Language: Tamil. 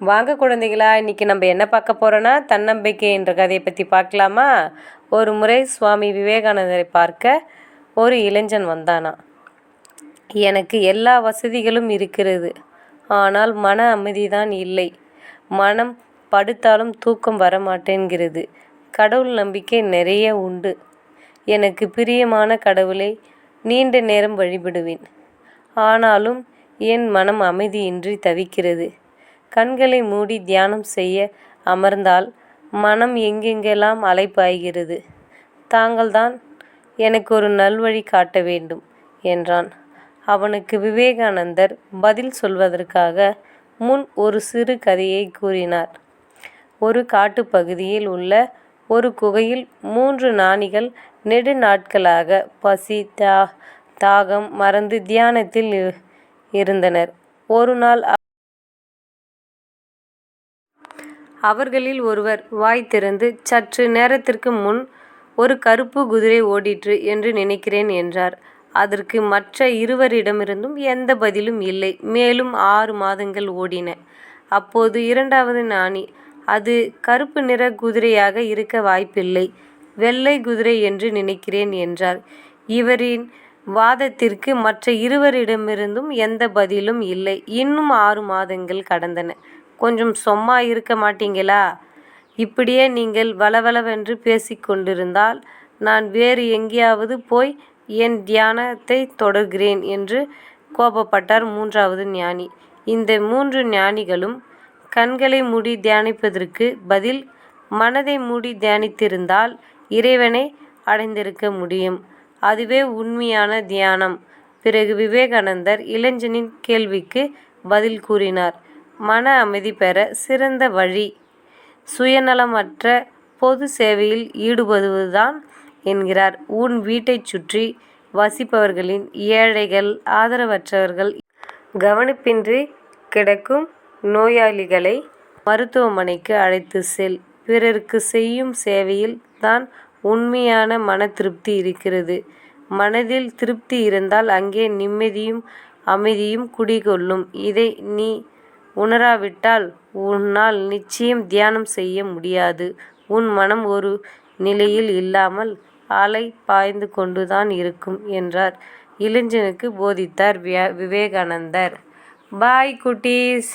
வாங்க குழந்தைகளா இன்னைக்கு நம்ம என்ன பார்க்க போறோம்னா தன்னம்பிக்கை என்ற கதையை பற்றி பார்க்கலாமா? ஒரு முறை சுவாமி விவேகானந்தரை பார்க்க ஒரு இளைஞன் வந்தானா? எனக்கு எல்லா வசதிகளும் இருக்கிறது ஆனால் மன அமைதி தான் இல்லை. மனம் படுத்தாலும் தூக்கம் வரமாட்டேங்கிறது. கடவுள் நம்பிக்கை நிறைய உண்டு. எனக்கு பிரியமான கடவுளை நீண்ட நேரம் வழிபடுவேன். ஆனாலும் என் மனம் அமைதியின்றி தவிக்கிறது. கண்களை மூடி தியானம் செய்ய அமர்ந்தால் மனம் எங்கெங்கெல்லாம் அலைப்பாய்கிறது? தாங்கள்தான் எனக்கு ஒரு நல்வழி காட்ட வேண்டும் என்றான். அவனுக்கு விவேகானந்தர் பதில் சொல்வதற்காக முன் ஒரு சிறு கதையை கூறினார். ஒரு காட்டுப்பகுதியில் உள்ள ஒரு குகையில் மூன்று நாணிகள் நெடு நாட்களாக பசி தா தாகம் மறந்து தியானத்தில் இருந்தனர். ஒரு நாள் அவர்களில் ஒருவர் வாய் திறந்து சற்று நேரத்திற்கு முன் ஒரு கருப்பு குதிரை ஓடிற்று என்று நினைக்கிறேன் என்றார். அதற்கு மற்ற இருவரிடமிருந்தும் எந்த பதிலும் இல்லை. மேலும் ஆறு மாதங்கள் ஓடின. அப்போது இரண்டாவது நாணி அது கருப்பு நிற குதிரையாக இருக்க வாய்ப்பில்லை. வெள்ளை குதிரை என்று நினைக்கிறேன் என்றார். இவரின் வாதத்திற்கு மற்ற இருவரிடமிருந்தும் எந்த பதிலும் இல்லை. இன்னும் ஆறு மாதங்கள் கடந்தன. கொஞ்சம் சும்மா இருக்க மாட்டீங்களா? இப்படியே நீங்கள் வளவளவென்று பேசிக்கொண்டிருந்தால் நான் வேறு எங்கேயாவது போய் என் தியானத்தை தொடர்கிறேன் என்று கோபப்பட்டார் மூன்றாவது ஞானி. இந்த மூன்று ஞானிகளும் கண்களை மூடி தியானிப்பதற்கு பதில் மனதை மூடி தியானித்திருந்தால் இறைவனை அடைந்திருக்க முடியும். அதுவே உண்மையான தியானம். பிறகு விவேகானந்தர் இளைஞனின் கேள்விக்கு பதில் கூறினார். மன அமைதி பெற சிறந்த வழி. சுயநலமற்ற பொது சேவையில் ஈடுபடுவதுதான் என்கிறார். உன் வீட்டைச் சுற்றி வசிப்பவர்களின் ஏழைகள் ஆதரவற்றவர்கள். கவனிப்பின்றி கிடக்கும் நோயாளிகளை மருத்துவமனைக்கு அழைத்து செல். பிறருக்கு செய்யும் சேவையில் தான் உண்மையான மன திருப்தி இருக்கிறது. மனதில் திருப்தி இருந்தால் அங்கே நிம்மதியும் அமைதியும் குடிகொள்ளும். இதை நீ உணராவிட்டால் உன்னால் நிச்சயம் தியானம் செய்ய முடியாது. உன் மனம் ஒரு நிலையில் இல்லாமல் அலை பாய்ந்து கொண்டுதான் இருக்கும் என்றார். இளைஞனுக்கு போதித்தார் விவேகானந்தர். பாய் குட்டீஸ்!